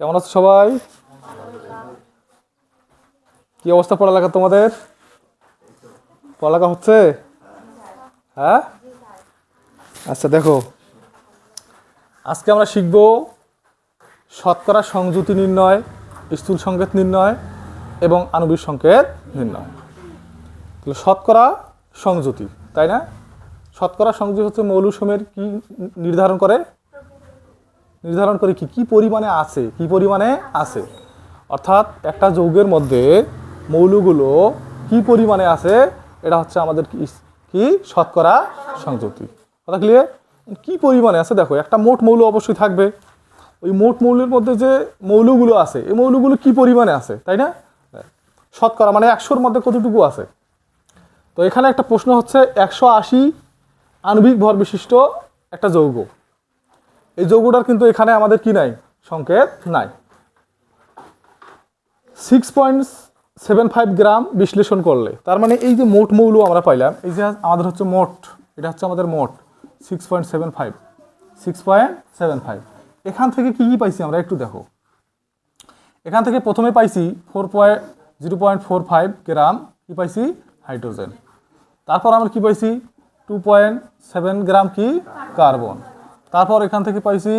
কেমন আছো সবাই? কি অবস্থা পড়ালেখা তোমাদের? পড়ালেখা হচ্ছে? হ্যাঁ? আচ্ছা দেখো। আজকে আমরা শিখব শতকরা সংযুতি নির্ণয়, স্থূল সংকেত নির্ণয় এবং আণবিক সংকেত নির্ণয়। তাহলে শতকরা সংযুতি, তাই না? শতকরা সংযুতি হচ্ছে মৌলসমূহের কি নির্ধারণ করে? নির্ধারণ করে কি, কী পরিমাণে আছে, কি পরিমাণে আছে। অর্থাৎ একটা যৌগের মধ্যে মৌলগুলো কি পরিমাণে আছে, এটা হচ্ছে আমাদের কি শতকরা সংযুক্তি। কথা ক্লিয়ার কি পরিমাণে আছে দেখো, একটা মোট মৌল অবশ্যই থাকবে। ওই মোট মৌলের মধ্যে যে মৌলগুলো আছে, এই মৌলগুলো কি পরিমাণে আছে, তাই না? শতকরা মানে একশোর মধ্যে কতটুকু আছে? তো এখানে একটা প্রশ্ন হচ্ছে, একশো আশি আণবিক ভর বিশিষ্ট একটা যৌগ। এই যৌগটার কিন্তু এখানে আমাদের কি নাই? সংকেত নাই। Six point seven five gram বিশ্লেষণ করলে, তার মানে এই যে মোট মৌল আমরা পাইলাম, এই যে আমাদের হচ্ছে মোট, এটা হচ্ছে আমাদের মোট six point seven five six point seven five এখান থেকে কি কি পাইছি আমরা একটু দেখো। এখান থেকে প্রথমে পাইছি four point zero point four five gram কি পাইছি? হাইড্রোজেন তারপর আমরা কি পাইছি? টু পয়েন্ট সেভেন গ্রাম কি? কার্বন তারপর এখান থেকে পাইছি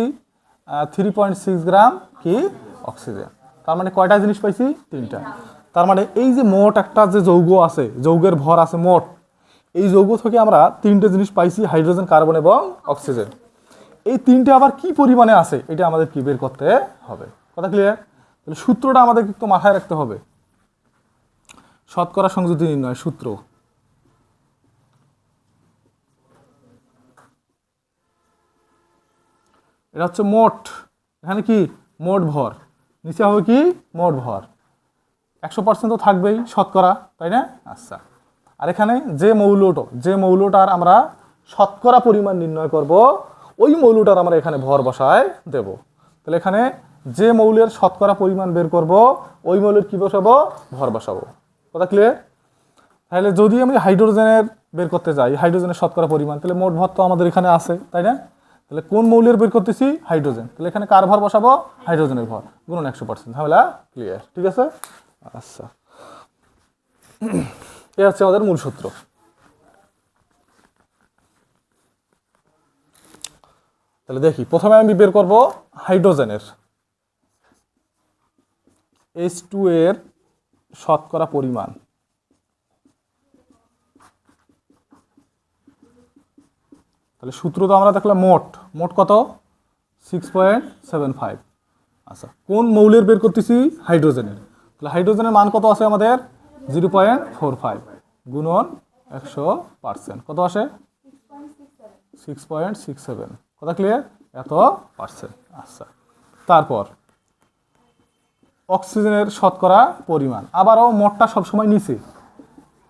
থ্রি পয়েন্ট সিক্স গ্রাম কি? অক্সিজেন। তার মানে কয়টা জিনিস পাইছি? তিনটা। তার মানে এই যে মোট একটা যে যৌগ আছে, যৌগের ভর আছে মোট, এই যৌগ থেকে আমরা তিনটে জিনিস পাইছি, হাইড্রোজেন, কার্বন এবং অক্সিজেন। এই তিনটে আবার কি পরিমাণে আছে? এটা আমাদের কি বের করতে হবে? কথা ক্লিয়ার তাহলে সূত্রটা আমাদের একটু মাথায় রাখতে হবে। শতকরা সংযুতি নির্ণয় সূত্র। এটা হচ্ছে মোট, এখানে কি? মোট ভর। নিচে হবে কি? মোট ভর। একশো পার্সেন্ট তো থাকবেই শতকরা, তাই না? আচ্ছা। আর এখানে যে মৌলটা, যে মৌলটার আমরা শতকরা পরিমাণ নির্ণয় করব, ওই মৌলটার আমরা এখানে ভর বসায় দেব। তাহলে এখানে যে মৌলের শতকরা পরিমাণ বের করব, ওই মৌলের কী বসাবো? ভর বসাবো। কথা ক্লিয়ার তাহলে যদি আমি হাইড্রোজেনের বের করতে যাই হাইড্রোজেনের শতকরা পরিমাণ, তাহলে মোট ভর তো আমাদের এখানে আছে, তাই না? তাহলে কোন মৌলের বের করতেছি? হাইড্রোজেন। তাহলে এখানে কার ভর বসাবো? হাইড্রোজেনের ভর। গুণন একশো পার্সেন্ট। ঝামেলা ক্লিয়ার ঠিক আছে? আচ্ছা। এ হচ্ছে আমাদের মূল সূত্র। তাহলে দেখি, প্রথমে আমি বের করব হাইড্রোজেনের। এইচ টু এর শতকরা পরিমাণ। তাহলে সূত্র তো আমরা দেখলাম মোট। মোট কত? সিক্স পয়েন্ট সেভেন ফাইভ আচ্ছা কোন মৌলের বের করতেছি? হাইড্রোজেনের। তাহলে হাইড্রোজেনের মান কত আছে আমাদের? জিরো পয়েন্ট ফোর ফাইভ গুণন একশো পার্সেন্ট কত আসে? সিক্স পয়েন্ট সিক্স সেভেন কথা ক্লিয়ার এত পার্সেন্ট আচ্ছা তারপর অক্সিজেনের শতকরা পরিমাণ। আবারও মোটটা সবসময় নিচে।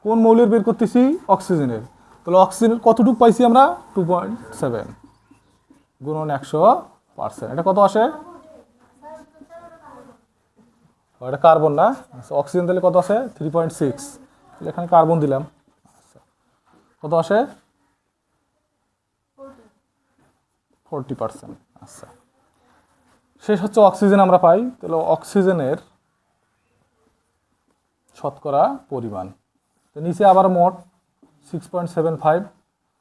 কোন মৌলের বের করতেছি? অক্সিজেনের। তাহলে অক্সিজেন কতটুকু পাইছি আমরা? টু পয়েন্ট সেভেন গুণন একশো পার্সেন্ট এটা কত আসে? এটা কার্বন না? আচ্ছা অক্সিজেন তাহলে কত আসে? থ্রি পয়েন্ট সিক্স তাহলে এখানে কার্বন দিলাম। আচ্ছা কত আসে? ফোরটি পার্সেন্ট আচ্ছা শেষ হচ্ছে অক্সিজেন আমরা পাই। তাহলে অক্সিজেনের শতকরা পরিমাণ। তো নিচে আবার মোট সিক্স পয়েন্ট সেভেন ফাইভ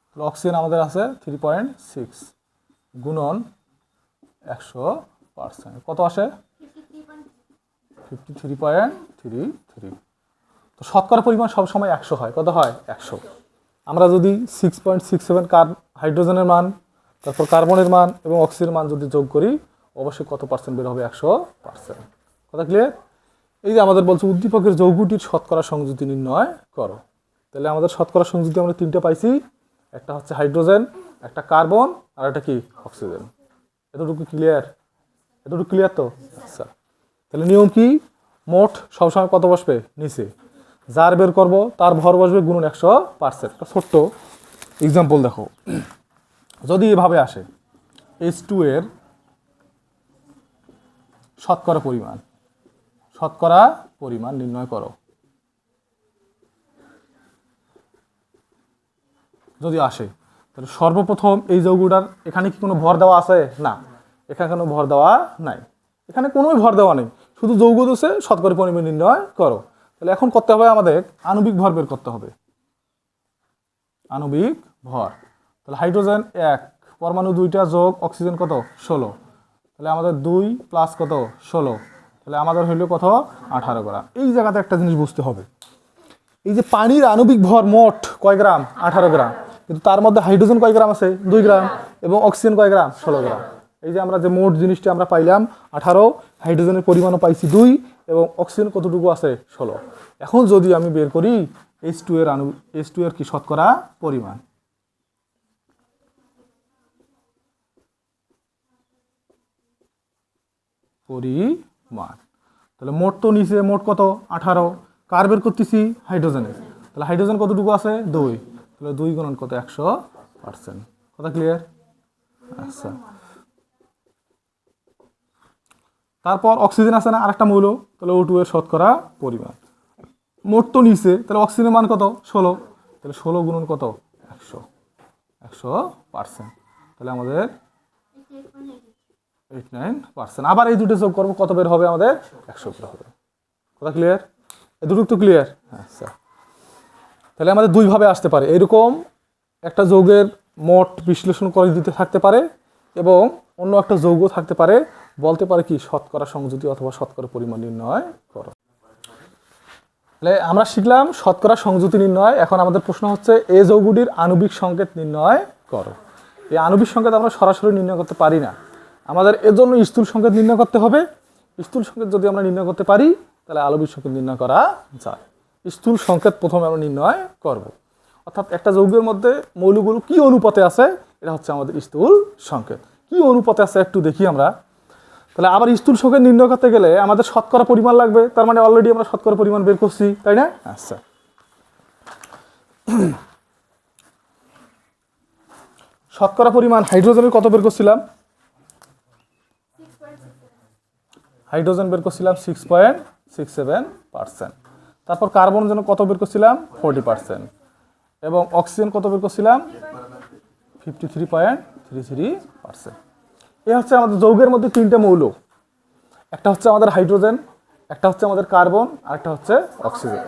তাহলে অক্সিজেন আমাদের আছে থ্রি পয়েন্ট সিক্স গুণন একশো পার্সেন্ট কত আসে? Fifty three point three three তো শতকরা পরিমাণ সবসময় একশো হয়। কত হয়? একশো। আমরা যদি সিক্স পয়েন্ট সিক্স সেভেন কার হাইড্রোজেনের মান, তারপর কার্বনের মান এবং অক্সিজেনের মান যদি যোগ করি, অবশ্যই কত পার্সেন্ট বের হবে? একশো পার্সেন্ট কথা ক্লিয়ার এই যে আমাদের বলছে উদ্দীপকের যৌগটির শতকরা সংযুতি নির্ণয় করো। তাহলে আমাদের শতকরা সংযুতি আমরা তিনটে পাইছি। একটা হচ্ছে হাইড্রোজেন, একটা কার্বন, আর একটা কি? অক্সিজেন। এতটুকু ক্লিয়ার এতটুকু ক্লিয়ার তো? আচ্ছা। তাহলে নিয়ম কি? মোট সবসময় কত বসবে? নিচে। যার বের করব, তার ভর বসবে গুণন একশো পার্সেন্ট একটা ছোট্ট এক্সাম্পল দেখো। যদি এভাবে আসে এইচ টু এর শতকরা পরিমাণ শতকরা পরিমাণ নির্ণয় করো। যদি আসে, তাহলে সর্বপ্রথম এই যৌগটার এখানে কি কোনো ভর দেওয়া আছে? না। এখানে কোনো ভর দেওয়া নাই। এখানে কোনোই ভর দেওয়া নেই। শুধু যৌগ দোষে শতকরা পরিমাণ নির্ণয় করো। তাহলে এখন করতে হবে আমাদের আণবিক ভর বের করতে হবে। আণবিক ভর। তাহলে হাইড্রোজেন এক, পরমাণু দুইটা যোগ অক্সিজেন কত? ষোলো। তাহলে আমাদের দুই প্লাস কত? ষোলো। তাহলে আমাদের হইল কত? আঠারো গ্রাম এই জায়গাতে একটা জিনিস বুঝতে হবে। এই যে পানির আণবিক ভর মোট কয় গ্রাম? আঠারো গ্রাম। কিন্তু তার মধ্যে হাইড্রোজেন কয় গ্রাম আছে? দুই গ্রাম। এবং অক্সিজেন কয় গ্রাম? ষোলো গ্রাম। এই যে আমরা যে মোট জিনিসটি আমরা পাইলাম আঠারো হাইড্রোজেনের পরিমাণও পাইছি দুই এবং অক্সিজেন কতটুকু আছে? ষোলো। এখন যদি আমি বের করি এইচ টু এর আণু এইচ টু এর কি শতকরা পরিমাণ? পরিমাণ। তাহলে মোট তো নিচে মোট কত? আঠারো। কার বের করতেছি? হাইড্রোজেনের। তাহলে হাইড্রোজেন কতটুকু আছে? দুই। তাহলে দুই গুণন কত? একশো পার্সেন্ট। কথা ক্লিয়ার আচ্ছা। তারপর অক্সিজেন আছে না? আরেকটা মৌল। তাহলে ও টু এর শতকরা পরিমাণ। মোট তো নিচে তাহলে অক্সিজেনের মান কত? ষোলো। তাহলে ষোলো গুণন কত? একশো। একশো পার্সেন্ট। তাহলে আমাদের এইট নাইন পার্সেন্ট আবার এই দুটো যোগ করব, কত বের হবে আমাদের? একশো বের হবে। কথা ক্লিয়ার এই দুটো তো ক্লিয়ার আচ্ছা। তাহলে আমাদের দুইভাবে আসতে পারে। এরকম একটা যৌগের মোট বিশ্লেষণ করে দিতে থাকতে পারে এবং অন্য একটা যৌগ থাকতে পারে। বলতে পারে কি, শতকরা সংযুতি অথবা শতকরা পরিমাণ নির্ণয় করো। তাহলে আমরা শিখলাম শতকরা সংযুতি নির্ণয়। এখন আমাদের প্রশ্ন হচ্ছে, এ যৌগটির আণবিক সংকেত নির্ণয় করো। এই আণবিক সংকেত আমরা সরাসরি নির্ণয় করতে পারি না। আমাদের এর জন্য স্থূল সংকেত নির্ণয় করতে হবে। স্থূল সংকেত যদি আমরা নির্ণয় করতে পারি, তাহলে আণবিক সংকেত নির্ণয় করা যায়। স্থূল সংকেত প্রথমে আমরা নির্ণয় করব। অর্থাৎ একটা যৌগের মধ্যে মৌলগুলো কি অনুপাতে আছে? এটা হচ্ছে আমাদের স্থূল সংকেত। কি অনুপাতে আছে একটু দেখি আমরা। তাহলে আবার স্থূল সংকেত নির্ণয় করতে গেলে আমাদের শতকরা পরিমাণ লাগবে। তার মানে অলরেডি আমরা শতকরা পরিমাণ বের করছি, তাই না? আচ্ছা। শতকরা পরিমাণ হাইড্রোজেনের কত বের করছিলাম? হাইড্রোজেন বের করছিলাম six point six seven percent তারপর কার্বন যেন কত বের করছিলাম? Forty percent. এবং অক্সিজেন কত বের করছিলাম? Fifty three point three three percent. এ হচ্ছে আমাদের যৌগের মধ্যে তিনটে মৌল। একটা হচ্ছে আমাদের হাইড্রোজেন, একটা হচ্ছে আমাদের কার্বন আর একটা হচ্ছে অক্সিজেন।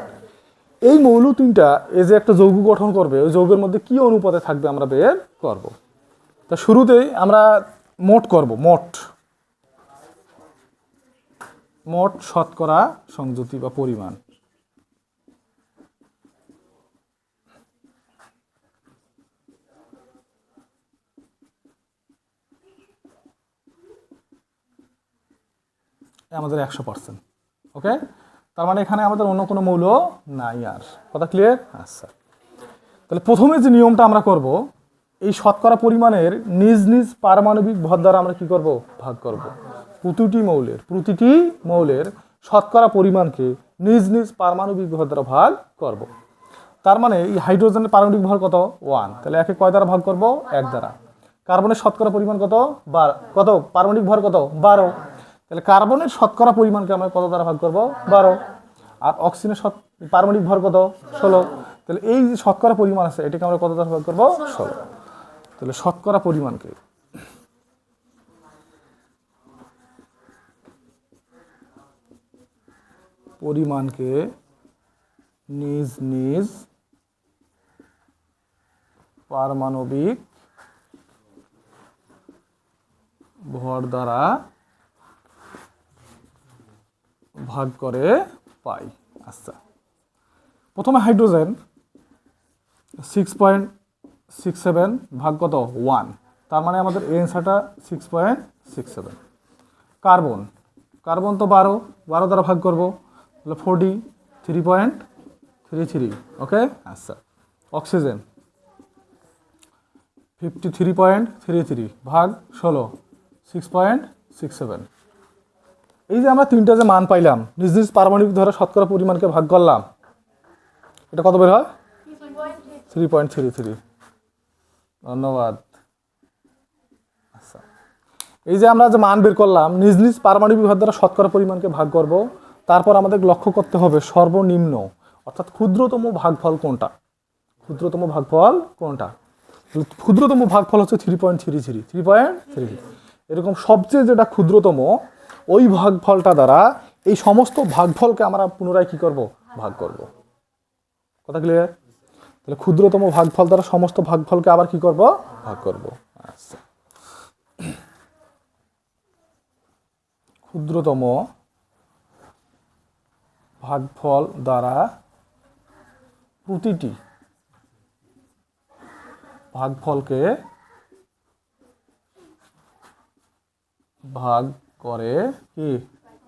এই মৌল তিনটা এ যে একটা যৌগ গঠন করবে, ওই যৌগের মধ্যে কি অনুপাতে থাকবে আমরা বের করব? তা শুরুতেই আমরা মোট করব, মোট। মোট শতকরা সংযুতি বা পরিমাণ। আমাদের একশো পার্সেন্ট ওকে তার মানে এখানে আমাদের অন্য কোনো মৌল নাই আর। কথা ক্লিয়ার আচ্ছা তাহলে প্রথমে যে নিয়মটা আমরা করব, এই শতকরা পরিমাণের নিজ নিজ পারমাণবিক ভর দ্বারা আমরা কি করব? ভাগ করব। প্রতিটি মৌলের প্রতিটি মৌলের শতকরা পরিমাণকে নিজ নিজ পারমাণবিক ভর দ্বারা ভাগ করব। তার মানে এই হাইড্রোজেনের পারমাণবিক ভর কত? ওয়ান। তাহলে একে কয় দ্বারা ভাগ করব? এক দ্বারা। কার্বনের শতকরা পরিমাণ কত? বার কত? পারমাণবিক ভর কত? বারো। তাহলে কার্বনের শতকরা পরিমাণকে আমরা কত দ্বারা ভাগ করব? বারো। আর অক্সিজেনের শত পারমাণবিক ভর কত? ষোলো। তাহলে এই যে শতকরা পরিমাণ আছে, এটাকে আমরা কত দ্বারা ভাগ করব? ষোলো। তাহলে শতকরা পরিমাণকে পরিমাণকে নিজ নিজ পারমাণবিক ভর দ্বারা ভাগ করে পাই। আচ্ছা। প্রথমে hydrogen six point six seven ভাগ কত? ওয়ান তার মানে আমাদের এনসারটা six point six seven carbon carbon তো বারো। বারো দ্বারা ভাগ করব। তাহলে forty three point three three okay আচ্ছা। Oxygen fifty three point three three ভাগ ষোলো। সিক্স পয়েন্ট সিক্স সেভেন এই যে আমরা তিনটা যে মান পাইলাম, নিজ নিজ পারমাণবিক ধরে শতকরা পরিমাণকে ভাগ করলাম, এটা কত বের হয়? থ্রি পয়েন্ট থ্রি থ্রি ধন্যবাদ। আচ্ছা। এই যে আমরা যে মান বের করলাম, নিজ নিজ পারমাণবিক ভর দ্বারা শতকরা পরিমাণকে ভাগ করব, তারপর আমাদের লক্ষ্য করতে হবে সর্বনিম্ন, অর্থাৎ ক্ষুদ্রতম ভাগফল কোনটা? ক্ষুদ্রতম ভাগফল কোনটা? ক্ষুদ্রতম ভাগফল হচ্ছে three point three three three point three এরকম সবচেয়ে যেটা ক্ষুদ্রতম ওই ভাগফলটা দ্বারা এই সমস্ত ভাগফলকে আমরা পুনরায় কি করব? ভাগ করব। কথা ক্লিয়ার তাহলে ক্ষুদ্রতম ভাগফল দ্বারা সমস্ত ভাগফলকে আবার কি করব? ভাগ করব। আচ্ছা। ক্ষুদ্রতম ভাগফল দ্বারা প্রতিটি ভাগফলকে ভাগ করে কি?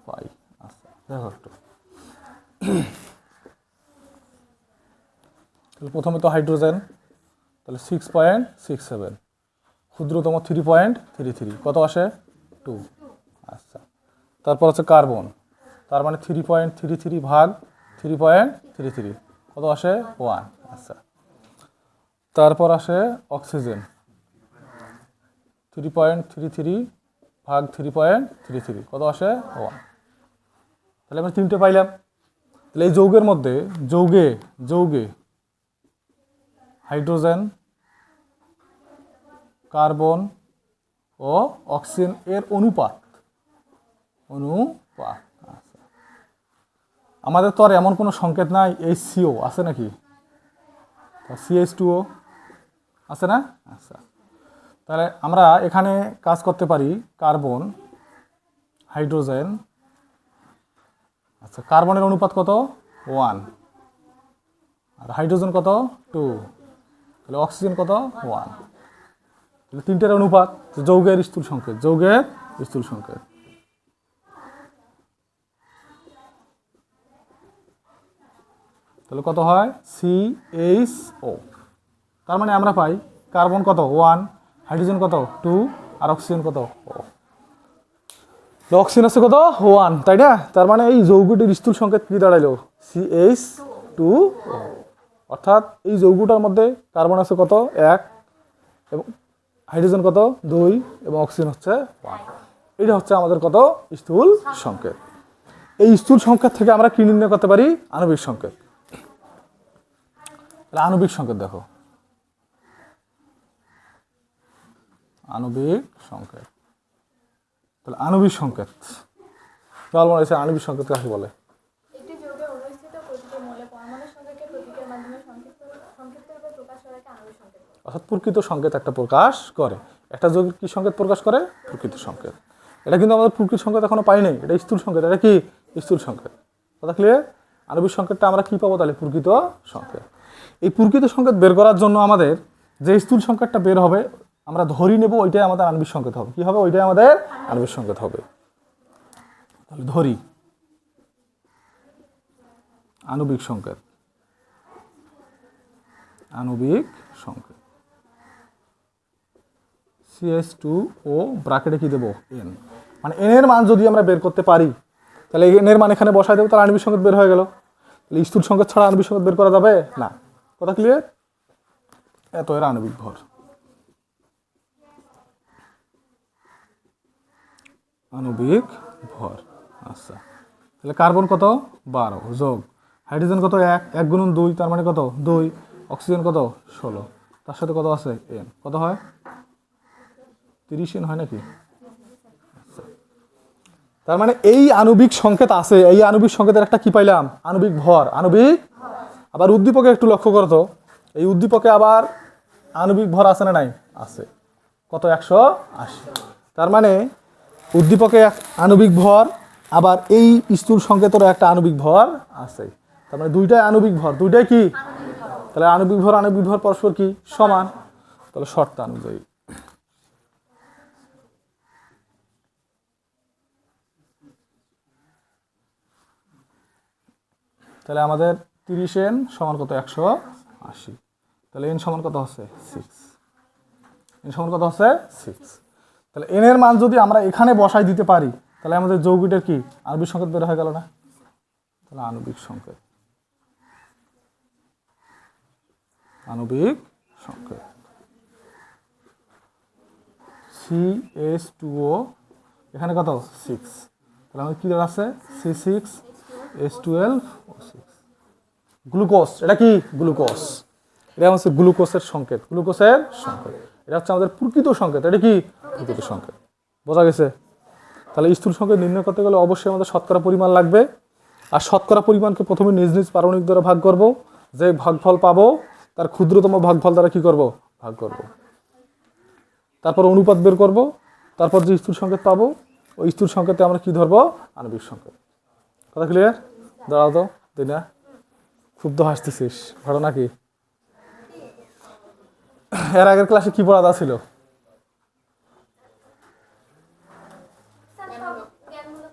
পাই। আচ্ছা দেখো তাহলে প্রথমে তো হাইড্রোজেন, তাহলে সিক্স পয়েন্ট সিক্স সেভেন ক্ষুদ্রতম থ্রি পয়েন্ট থ্রি থ্রি কত আসে? টু আচ্ছা। তারপর হচ্ছে কার্বন তার মানে থ্রি পয়েন্ট থ্রি থ্রি ভাগ থ্রি পয়েন্ট থ্রি থ্রি কত আসে? ওয়ান আচ্ছা। তারপর আসে oxygen three point three three ভাগ থ্রি পয়েন্ট থ্রি থ্রি কত আসে? ওয়ান তাহলে আমরা তিনটে পাইলাম। তাহলে এই যৌগের মধ্যে, যৌগে যৌগে হাইড্রোজেন কার্বন ও অক্সিজেন এর অনুপাত। অনুপাত আচ্ছা। আমাদের তো আর এমন কোনো সংকেত নাই এইচ সিও আছে নাকি? সিএইচ টুও আছে না? আচ্ছা। তাহলে আমরা এখানে কাজ করতে পারি কার্বন, হাইড্রোজেন। আচ্ছা কার্বনের অনুপাত কত? ওয়ান। আর হাইড্রোজেন কত? টু। তাহলে অক্সিজেন কত? ওয়ান। তাহলে তিনটের অনুপাত যৌগের স্থূল সংকেত, যৌগের স্থূল সংকেত। তাহলে কত হয়? সি এইচ ও তার মানে আমরা পাই কার্বন কত? ওয়ান। হাইড্রোজেন কত? টু, আর অক্সিজেন কত? অক্সিজেন আছে কত? ওয়ান, তাই না? তার মানে এই যৌগটির স্থূল সংকেত কি দাঁড়াইলো? সি এইচ টু অর্থাৎ এই যৌগটার মধ্যে কার্বন আছে কত? এক, এবং হাইড্রোজেন কত? দুই, এবং অক্সিজেন হচ্ছে ওয়ান। এটা হচ্ছে আমাদের কত? স্থূল সংকেত। এই স্থূল সংকেত থেকে আমরা কি নির্ণয় করতে পারি? আণবিক সংকেত। আণবিক সংকেত দেখো। আণবিক সংকেত। তাহলে আণবিক সংকেত। মনে হয়েছে আণবিক সংকেত কাকে বলে। অর্থাৎ প্রকৃত সংকেত একটা প্রকাশ করে। একটা যৌগের কি সংকেত প্রকাশ করে? প্রকৃত সংকেত। এটা কিন্তু আমাদের প্রকৃত সংকেত এখনও পাই নাই। এটা স্থূল সংকেত। এটা কি? স্থূল সংকেত। কথা ক্লিয়ার আণবিক সংকেতটা আমরা কি পাবো তাহলে? প্রকৃত সংকেত। এই প্রকৃত সংকেত বের করার জন্য আমাদের যে স্থূল সংকেতটা বের হবে আমরা ধরি নেব ওইটাই আমাদের আণবিক সংকেত হবে। কি হবে? ওইটাই আমাদের আণবিক সংকেত হবে। তাহলে ধরি। আণবিক সংকেত। আণবিক সংকেত। সিএস টু ও ব্রাকেটে কি দেবো? এন মানে এন এর মান যদি আমরা বের করতে পারি, তাহলে এন এর মান এখানে বসাই দেবো, তাহলে আণবিক সংকেত বের হয়ে গেল। তাহলে স্থূল সংকেত ছাড়া আণবিক সংকেত বের করা যাবে? না। কথা ক্লিয়ার এত এর আণবিক ভর। আণবিক ভর। আচ্ছা। তাহলে কার্বন কত? বারো। যোগ। হাইড্রোজেন কত? এক। এক গুণন দুই, তার মানে কত? দুই। অক্সিজেন কত? ষোলো। তার সাথে কত আছে? এন। কত হয়? তিরিশ এন হয় নাকি? আচ্ছা। তার মানে এই আণবিক সংকেত আছে। এই আণবিক সংকেতের একটা কি পাইলাম? আণবিক ভর। আণবিক আবার উদ্দীপকে একটু লক্ষ্য করতো এই উদ্দীপকে আবার আণবিক ভর আছে না নাই? আছে। কত? একশো আশি। তার মানে উদ্দীপকে এক আণবিক ভর, আবার এই স্থূল সংকেতেরও একটা আণবিক ভর আছে। তার মানে দুইটাই আণবিক ভর। দুইটাই কি? তাহলে আণবিক ভর আণবিক ভর পরস্পর কি? সমান। তাহলে শর্ত অনুযায়ী। তাহলে আমাদের তিরিশ এন সমান কত? একশো আশি। তাহলে এন সমান কত হচ্ছে? সিক্স এন সমান কত হচ্ছে? সিক্স তাহলে এন এর মান যদি আমরা এখানে বসাই দিতে পারি, তাহলে আমাদের যৌগিটার কি? আণবিক সংকেত বের হয়ে গেল না? তাহলে আণবিক সংকেত। আণবিক সংকেত। সি এস টু ও এখানে কত? সিক্স তাহলে আমাদের কী আছে? C six S twelve O six glucose, এটা কি? গ্লুকোজ। এটা হচ্ছে গ্লুকোজের সংকেত গ্লুকোজের সংকেত। এটা হচ্ছে আমাদের প্রকৃত সংকেত। এটা কি? প্রকৃত সংকেত বোঝা গেছে? তাহলে স্থূল সংকেত নির্ণয় করতে গেলে অবশ্যই আমাদের শতকরা পরিমাণ লাগবে। আর শতকরা পরিমাণকে প্রথমে নিজ নিজ পারমাণবিক দ্বারা ভাগ করব। যে ভাগফল পাবো তার ক্ষুদ্রতম ভাগফল দ্বারা কি করব? ভাগ করব। তারপর অনুপাত বের করব। তারপর যে স্থূল সংকেত পাবো ওই স্থূল সংকেতে আমরা কি ধরবো? আণবিক সংকেত কথা ক্লিয়ার দাঁড়াও তো দিনা। খুব তো হাসতেছিস ঘটনা কি? এর আগের ক্লাসে কি পড়াটা ছিল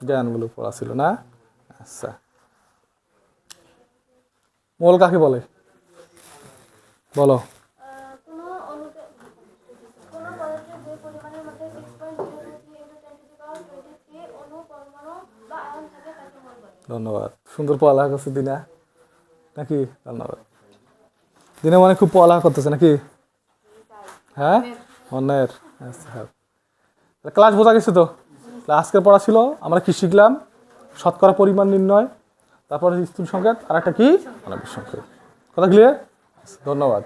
জ্ঞানগুলো পড়া ছিল, না? আচ্ছা। মোল কাকে বলে? বলো। ধন্যবাদ। সুন্দর পড়ালেখা করছে দিনা। নাকি? ধন্যবাদ। দিনা মানে খুব পড়ালেখা করতেছে নাকি? হ্যাঁ? অন্যের আচ্ছা। ক্লাস বোঝা গেছে তো? আজকের পড়া ছিল, আমরা কি শিখলাম? শতকরা পরিমাণ নির্ণয়, তারপরে স্থূল সংকেত, আর একটা কি? আণবিক সংকেত। কথা ক্লিয়ার ধন্যবাদ।